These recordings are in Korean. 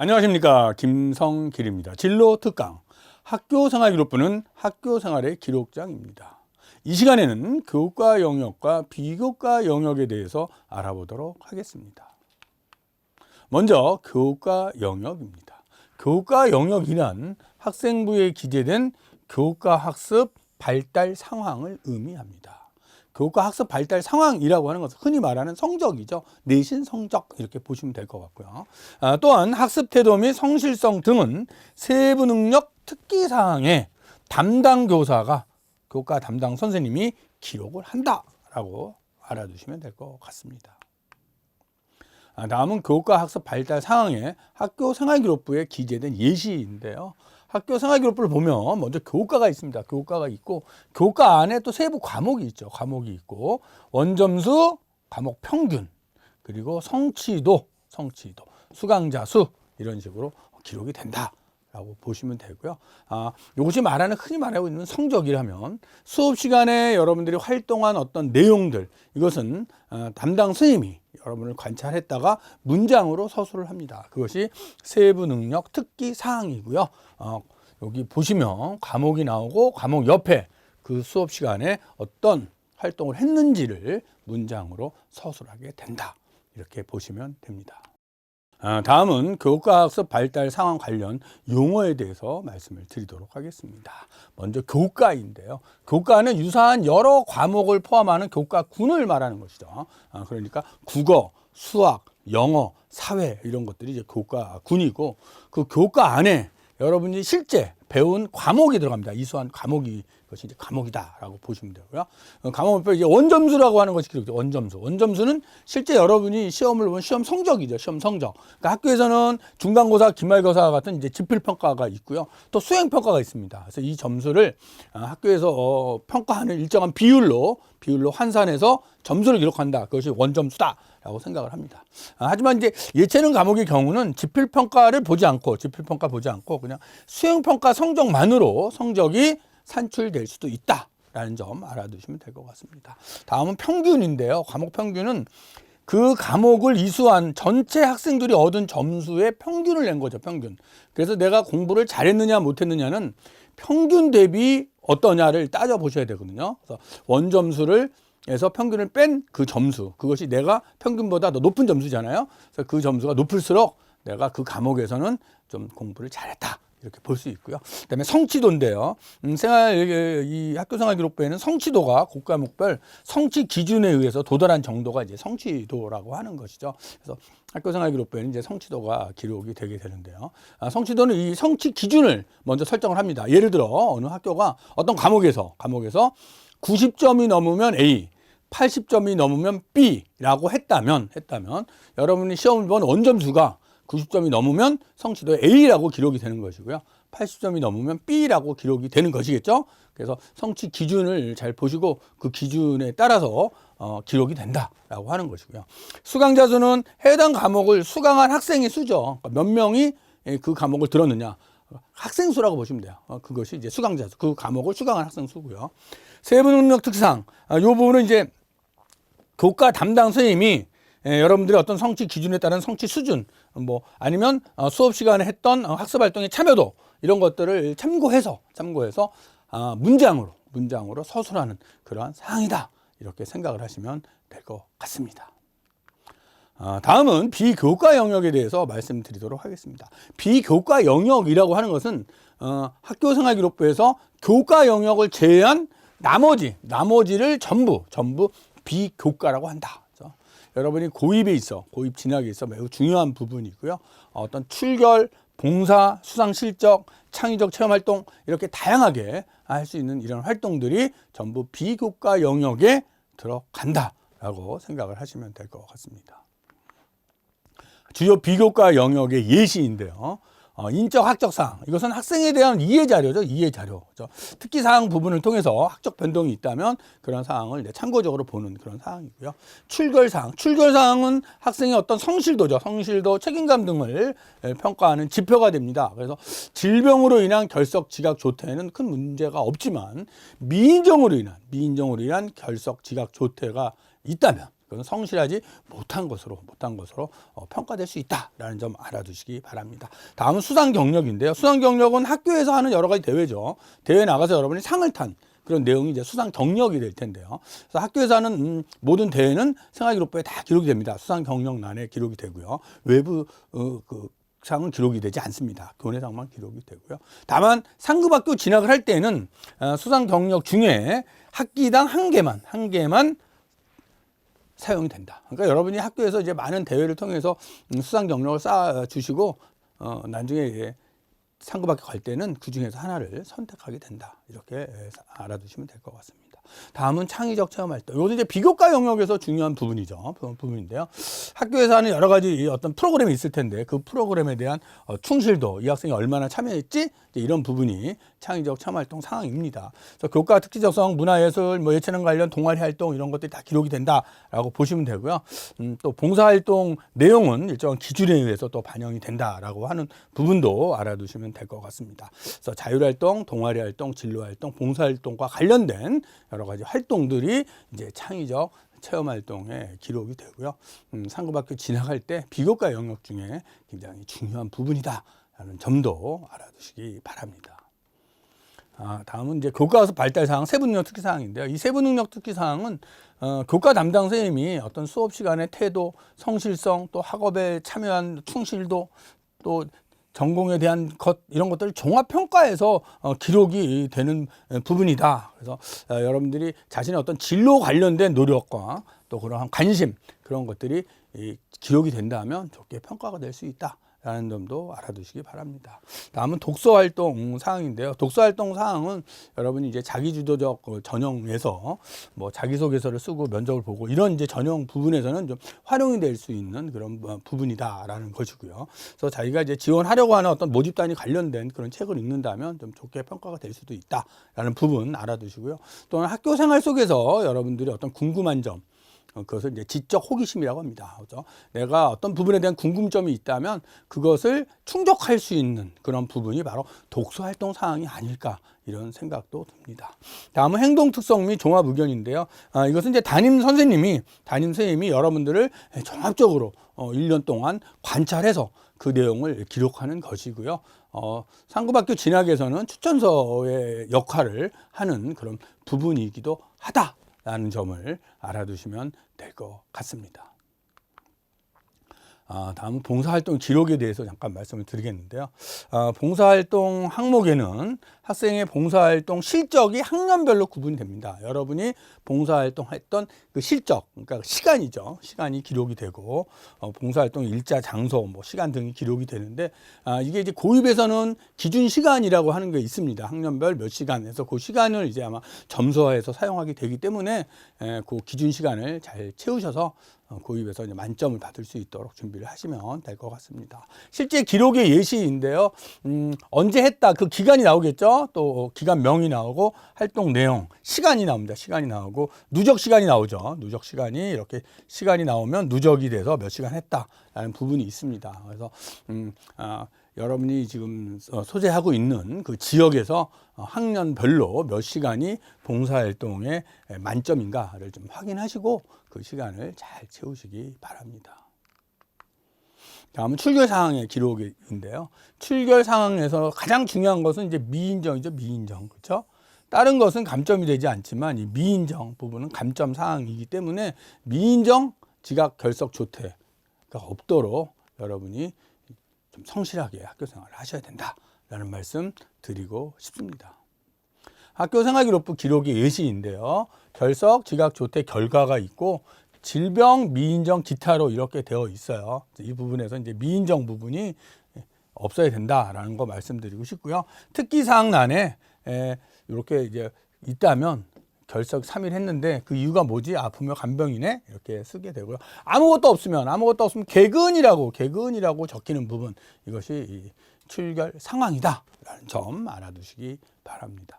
안녕하십니까 김성길입니다. 진로 특강 학교생활기록부는 학교생활의 기록장입니다. 이 시간에는 교과 영역과 비교과 영역에 대해서 알아보도록 하겠습니다. 먼저 교과 영역입니다. 교과 영역이란 학생부에 기재된 교과 학습 발달 상황을 의미합니다. 교과 학습 발달 상황이라고 하는 것은 흔히 말하는 성적이죠. 내신 성적 이렇게 보시면 될 것 같고요. 아, 또한 학습 태도 및 성실성 등은 세부 능력 특기 사항에 담당 교사가 교과 담당 선생님이 기록을 한다라고 알아두시면 될 것 같습니다. 아, 다음은 교과 학습 발달 상황에 학교 생활기록부에 기재된 예시인데요. 학교 생활기록부를 보면 먼저 교과가 있습니다. 교과가 있고 교과 안에 또 세부 과목이 있죠. 과목이 있고 원점수, 과목 평균, 그리고 성취도, 성취도, 수강자 수 이런 식으로 기록이 된다. 라고 보시면 되고요. 아, 이것이 말하는 흔히 말하고 있는 성적이라면 수업 시간에 여러분들이 활동한 어떤 내용들 이것은 어, 담당 스님이 여러분을 관찰했다가 문장으로 서술을 합니다. 그것이 세부 능력 특기 사항이고요. 어, 여기 보시면 과목이 나오고 과목 옆에 그 수업 시간에 어떤 활동을 했는지를 문장으로 서술하게 된다. 이렇게 보시면 됩니다. 아, 다음은 교과학습 발달 상황 관련 용어에 대해서 말씀을 드리도록 하겠습니다. 먼저 교과인데요. 교과는 유사한 여러 과목을 포함하는 교과군을 말하는 것이죠. 아, 그러니까 국어, 수학, 영어, 사회 이런 것들이 이제 교과군이고 그 교과 안에 여러분이 실제 배운 과목이 들어갑니다. 이수한 과목이 그것이 이제 과목이다라고 보시면 되고요. 어, 과목별 이제 원점수라고 하는 것이 기록돼 원점수. 원점수는 실제 여러분이 시험을 보면 시험 성적이죠. 시험 성적. 그러니까 학교에서는 중간고사, 기말고사 같은 이제 지필 평가가 있고요. 또 수행 평가가 있습니다. 그래서 이 점수를 어, 학교에서 어, 평가하는 일정한 비율로 비율로 환산해서 점수를 기록한다. 그것이 원점수다. 라고 생각을 합니다. 아, 하지만 이제 예체능 과목의 경우는 지필 평가를 보지 않고 지필 평가 보지 않고 그냥 수행 평가 성적만으로 성적이 산출될 수도 있다라는 점 알아두시면 될 것 같습니다. 다음은 평균인데요. 과목 평균은 그 과목을 이수한 전체 학생들이 얻은 점수의 평균을 낸 거죠, 평균. 그래서 내가 공부를 잘했느냐 못했느냐는 평균 대비 어떠냐를 따져 보셔야 되거든요. 그래서 원점수를 에서 평균을 뺀 그 점수 그것이 내가 평균보다 더 높은 점수잖아요. 그래서 그 점수가 높을수록 내가 그 과목에서는 좀 공부를 잘했다. 이렇게 볼 수 있고요. 그다음에 성취도인데요. 음, 생활 이 학교생활 기록부에는 성취도가 국과목별 성취 기준에 의해서 도달한 정도가 이제 성취도라고 하는 것이죠. 그래서 학교생활 기록부에는 이제 성취도가 기록이 되게 되는데요. 아, 성취도는 이 성취 기준을 먼저 설정을 합니다. 예를 들어 어느 학교가 어떤 과목에서 과목에서 90점이 넘으면 A, 80점이 넘으면 B라고 했다면 했다면 여러분이 시험을 본 원점수가 90점이 넘으면 성취도 A라고 기록이 되는 것이고요. 80점이 넘으면 B라고 기록이 되는 것이겠죠. 그래서 성취 기준을 잘 보시고 그 기준에 따라서 어, 기록이 된다라고 하는 것이고요. 수강자 수는 해당 과목을 수강한 학생의 수죠. 그러니까 몇 명이 그 과목을 들었느냐. 학생 수라고 보시면 돼요. 어, 그것이 이제 수강자 수, 그 과목을 수강한 학생 수고요. 세부 능력 특상, 아, 이 부분은 이제 교과 담당 선생님이 예, 여러분들의 어떤 성취 기준에 따른 성취 수준, 뭐 아니면 어, 수업 시간에 했던 어, 학습 활동의 참여도 이런 것들을 참고해서 참고해서 아, 문장으로 문장으로 서술하는 그러한 사항이다 이렇게 생각을 하시면 될 것 같습니다. 아, 다음은 비교과 영역에 대해서 말씀드리도록 하겠습니다. 비교과 영역이라고 하는 것은 어, 학교생활기록부에서 교과 영역을 제외한 나머지 나머지를 전부 전부 비교과라고 한다. 여러분이 고입에 있어 고입 진학에 있어 매우 중요한 부분이고요. 어떤 출결, 봉사, 수상 실적, 창의적 체험 활동 이렇게 다양하게 할 수 있는 이런 활동들이 전부 비교과 영역에 들어간다라고 생각을 하시면 될 것 같습니다. 주요 비교과 영역의 예시인데요. 어, 인적 학적 사항. 이것은 학생에 대한 이해 자료죠 이해 자료. 그죠? 특기 사항 부분을 통해서 학적 변동이 있다면 그런 사항을 이제 참고적으로 보는 그런 사항이고요. 출결 사항. 출결 사항은 학생의 어떤 성실도죠. 성실도 책임감 등을 평가하는 지표가 됩니다. 그래서 질병으로 인한 결석 지각 조퇴는 큰 문제가 없지만 미인정으로 인한 미인정으로 인한 결석 지각 조퇴가 있다면 그건 성실하지 못한 것으로 못한 것으로 어, 평가될 수 있다라는 점 알아두시기 바랍니다. 다음은 수상 경력인데요. 수상 경력은 학교에서 하는 여러 가지 대회죠. 대회 나가서 여러분이 상을 탄 그런 내용이 이제 수상 경력이 될 텐데요. 그래서 학교에서 하는 음, 모든 대회는 생활기록부에 다 기록이 됩니다. 수상 경력란에 기록이 되고요. 외부 어, 그 상은 기록이 되지 않습니다. 교내상만 기록이 되고요. 다만 상급학교 진학을 할 때는 어, 수상 경력 중에 학기당 한 개만 한 개만 사용이 된다. 그러니까 여러분이 학교에서 이제 많은 대회를 통해서 음, 수상 경력을 쌓아 주시고 어, 나중에 상급학교 갈 때는 그 중에서 하나를 선택하게 된다. 이렇게 알아두시면 될 것 같습니다. 다음은 창의적 체험 활동. 이것도 이제 비교과 영역에서 중요한 부분이죠. 부- 부분인데요. 학교에서 하는 여러 가지 이 어떤 프로그램이 있을 텐데 그 프로그램에 대한 어, 충실도, 이 학생이 얼마나 참여했지 이런 부분이 창의적 체험 활동 상황입니다. 그래서 교과 특기적성, 문화예술, 뭐 예체능 관련 동아리 활동 이런 것들이 다 기록이 된다라고 보시면 되고요. 음, 또 봉사활동 내용은 일정한 기준에 의해서 또 반영이 된다라고 하는 부분도 알아두시면 될 것 같습니다. 그래서 자율활동, 동아리활동, 진로활동, 봉사활동과 관련된 여러 가지 활동들이 이제 창의적 체험 활동에 기록이 되고요. 음, 상급학교 진학할 때 비교과 영역 중에 굉장히 중요한 부분이다라는 점도 알아두시기 바랍니다. 아, 다음은 이제 교과서 발달 사항 세부 능력 특기 사항인데요. 이 세부 능력 특기 사항은 어, 교과 담당 선생님이 어떤 수업 시간의 태도, 성실성, 또 학업에 참여한 충실도, 또 전공에 대한 것 이런 것들을 종합 평가해서 어, 기록이 되는 에, 부분이다. 그래서 어, 여러분들이 자신의 어떤 진로 관련된 노력과 또 그러한 관심 그런 것들이 이, 기록이 된다면 좋게 평가가 될 수 있다. 라는 점도 알아두시기 바랍니다. 다음은 독서 활동 사항인데요. 독서 활동 사항은 여러분이 이제 자기주도적 어, 전형에서 뭐 자기소개서를 쓰고 면접을 보고 이런 이제 전형 부분에서는 좀 활용이 될 수 있는 그런 어, 부분이다라는 것이고요. 그래서 자기가 이제 지원하려고 하는 어떤 모집단이 관련된 그런 책을 읽는다면 좀 좋게 평가가 될 수도 있다라는 부분 알아두시고요. 또는 학교 생활 속에서 여러분들이 어떤 궁금한 점 어, 그것을 이제 지적 호기심이라고 합니다. 그죠? 내가 어떤 부분에 대한 궁금점이 있다면 그것을 충족할 수 있는 그런 부분이 바로 독서 활동 사항이 아닐까 이런 생각도 듭니다. 다음은 행동 특성 및 종합 의견인데요. 아, 이것은 이제 담임 선생님이 담임 선생님이 여러분들을 종합적으로 어, 1년 동안 관찰해서 그 내용을 기록하는 것이고요. 어, 상급학교 진학에서는 추천서의 역할을 하는 그런 부분이기도 하다. 라는 점을 알아두시면 될 것 같습니다. 아, 다음은 봉사활동 기록에 대해서 잠깐 말씀을 드리겠는데요. 아, 봉사활동 항목에는 학생의 봉사활동 실적이 학년별로 구분이 됩니다. 여러분이 봉사활동 했던 그 실적, 그러니까 시간이죠. 시간이 기록이 되고, 어, 봉사활동 일자, 장소, 뭐 시간 등이 기록이 되는데, 아, 이게 이제 고입에서는 기준 시간이라고 하는 게 있습니다. 학년별 몇 시간에서 그 시간을 이제 아마 점수화해서 사용하게 되기 때문에, 에, 그 기준 시간을 잘 채우셔서 어, 고입에서 이제 만점을 받을 수 있도록 준비를 하시면 될 것 같습니다. 실제 기록의 예시인데요. 음, 언제 했다 그 기간이 나오겠죠. 또 기간명이 나오고 활동 내용, 시간이 나옵니다. 시간이 나오고 누적 시간이 나오죠. 누적 시간이 이렇게 시간이 나오면 누적이 돼서 몇 시간 했다라는 부분이 있습니다. 그래서 음, 아, 여러분이 지금 어, 소재하고 있는 그 지역에서 어, 학년별로 몇 시간이 봉사활동에 만점인가를 좀 확인하시고 그 시간을 잘 채우시기 바랍니다. 다음은 출결 상황의 기록인데요. 출결 상황에서 가장 중요한 것은 이제 미인정이죠. 미인정. 그렇죠? 다른 것은 감점이 되지 않지만 이 미인정 부분은 감점 사항이기 때문에 미인정 지각 결석 조퇴가 없도록 여러분이 좀 성실하게 학교 생활을 하셔야 된다라는 말씀 드리고 싶습니다. 학교 생활 기록부 기록의 예시인데요. 결석, 지각, 조퇴 결과가 있고 질병, 미인정, 기타로 이렇게 되어 있어요. 이 부분에서 이제 미인정 부분이 없어야 된다라는 거 말씀드리고 싶고요. 특기 사항란에 에, 이렇게 이제 있다면 결석 3일 했는데 그 이유가 뭐지? 아, 분명 간병이네? 이렇게 쓰게 되고요. 아무것도 없으면, 아무것도 없으면 개근이라고, 개근이라고 적히는 부분, 이것이 이 출결 상황이다. 라는 점 알아두시기 바랍니다.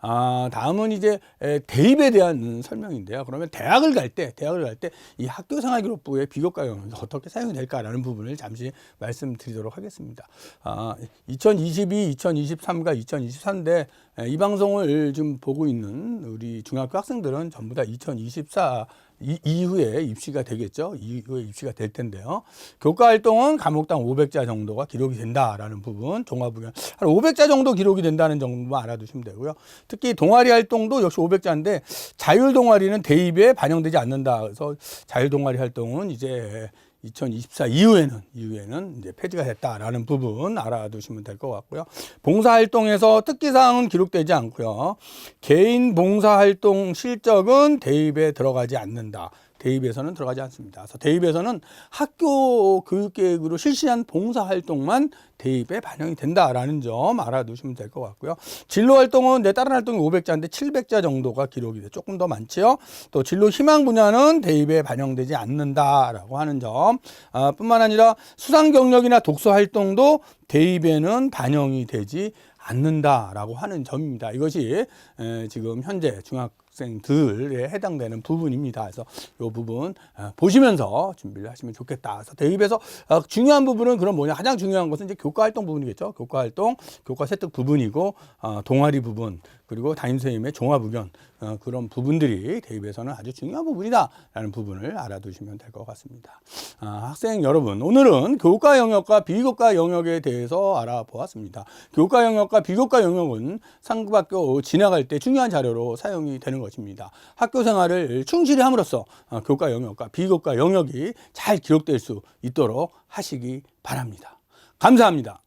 아, 다음은 이제 에, 대입에 대한 설명인데요. 그러면 대학을 갈 때, 대학을 갈 때 이 학교 생활기록부의 비교과 영역이 어떻게 사용이 될까라는 부분을 잠시 말씀드리도록 하겠습니다. 아, 2022, 2023과 2023대 이 방송을 좀 보고 있는 우리 중학교 학생들은 전부 다 2024 이, 이후에 입시가 되겠죠. 이후에 입시가 될 텐데요. 교과 활동은 과목당 500자 정도가 기록이 된다라는 부분, 종합의견 한 500자 정도 기록이 된다는 정도만 알아두시면 되고요. 특히 동아리 활동도 역시 500자인데 자율 동아리는 대입에 반영되지 않는다. 그래서 자율 동아리 활동은 이제 2024 이후에는 이후에는 이제 폐지가 됐다라는 부분 알아두시면 될 것 같고요. 봉사 활동에서 특기 사항은 기록되지 않고요. 개인 봉사 활동 실적은 대입에 들어가지 않는다. 대입에서는 들어가지 않습니다. 그래서 대입에서는 학교 교육계획으로 실시한 봉사 활동만 대입에 반영이 된다라는 점 알아두시면 될 것 같고요. 진로 활동은 내 다른 활동이 500자인데 700자 정도가 기록이 돼 조금 더 많지요. 또 진로 희망 분야는 대입에 반영되지 않는다라고 하는 점 아, 뿐만 아니라 수상 경력이나 독서 활동도 대입에는 반영이 되지 않는다라고 하는 점입니다. 이것이 에, 지금 현재 중학 생들에 해당되는 부분입니다. 그래서 이 부분 어, 보시면서 준비를 하시면 좋겠다. 그래서 대입에서 어, 중요한 부분은 그럼 뭐냐? 가장 중요한 것은 이제 교과 활동 부분이겠죠. 교과 활동, 교과 세특 부분이고 어, 동아리 부분 그리고 담임 선생님의 종합 의견 어, 그런 부분들이 대입에서는 아주 중요한 부분이다라는 부분을 알아두시면 될 것 같습니다. 아, 학생 여러분, 오늘은 교과 영역과 비교과 영역에 대해서 알아보았습니다. 교과 영역과 비교과 영역은 상급학교 지나갈 때 중요한 자료로 사용이 되는 것입니다. 학교 생활을 충실히 함으로써 어, 교과 영역과 비교과 영역이 잘 기록될 수 있도록 하시기 바랍니다. 감사합니다.